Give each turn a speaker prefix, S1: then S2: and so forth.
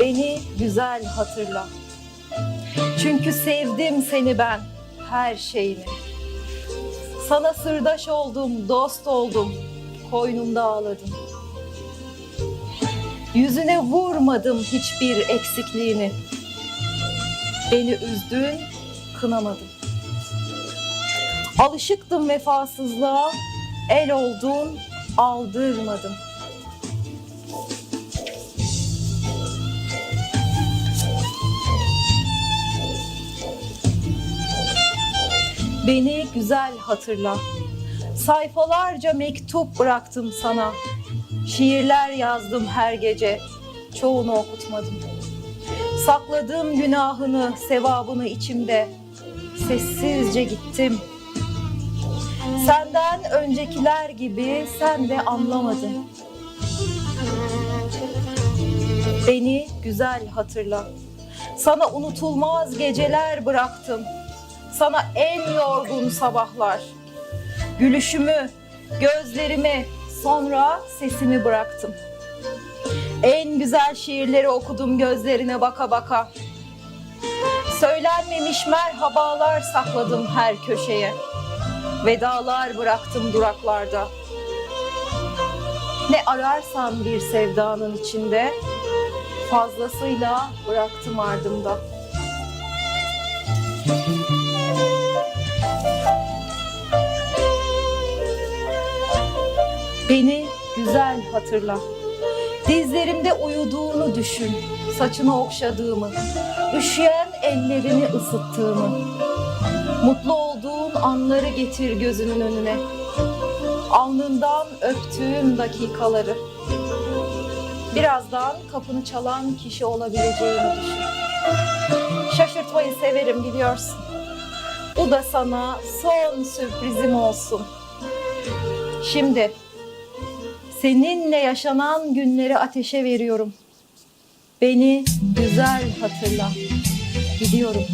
S1: Beni güzel hatırla. Çünkü sevdim seni ben her şeyini. Sana sırdaş oldum, dost oldum, koynumda ağladım. Yüzüne vurmadım hiçbir eksikliğini. Beni üzdün, kınamadım. Alışıktım vefasızlığa, el oldun, aldırmadım. Beni güzel hatırla. Sayfalarca mektup bıraktım sana. Şiirler yazdım her gece. Çoğunu okutmadım. Sakladım günahını, sevabını içimde. Sessizce gittim. Senden öncekiler gibi sen de anlamadın. Beni güzel hatırla. Sana unutulmaz geceler bıraktım. Sana en yorgun sabahlar. Gülüşümü, gözlerimi, sonra sesimi bıraktım. En güzel şiirleri okudum gözlerine baka baka. Söylenmemiş merhabalar sakladım her köşeye. Vedalar bıraktım duraklarda. Ne ararsan bir sevdanın içinde, fazlasıyla bıraktım ardımda. Beni güzel hatırla. Dizlerimde uyuduğunu düşün. Saçını okşadığımı, üşüyen ellerini ısıttığımı. Mutlu olduğun anları getir gözünün önüne. Alnından öptüğüm dakikaları. Birazdan kapını çalan kişi olabileceğini düşün. Şaşırtmayı severim biliyorsun. Bu da sana son sürprizim olsun. Şimdi seninle yaşanan günleri ateşe veriyorum. Beni güzel hatırla. Gidiyorum.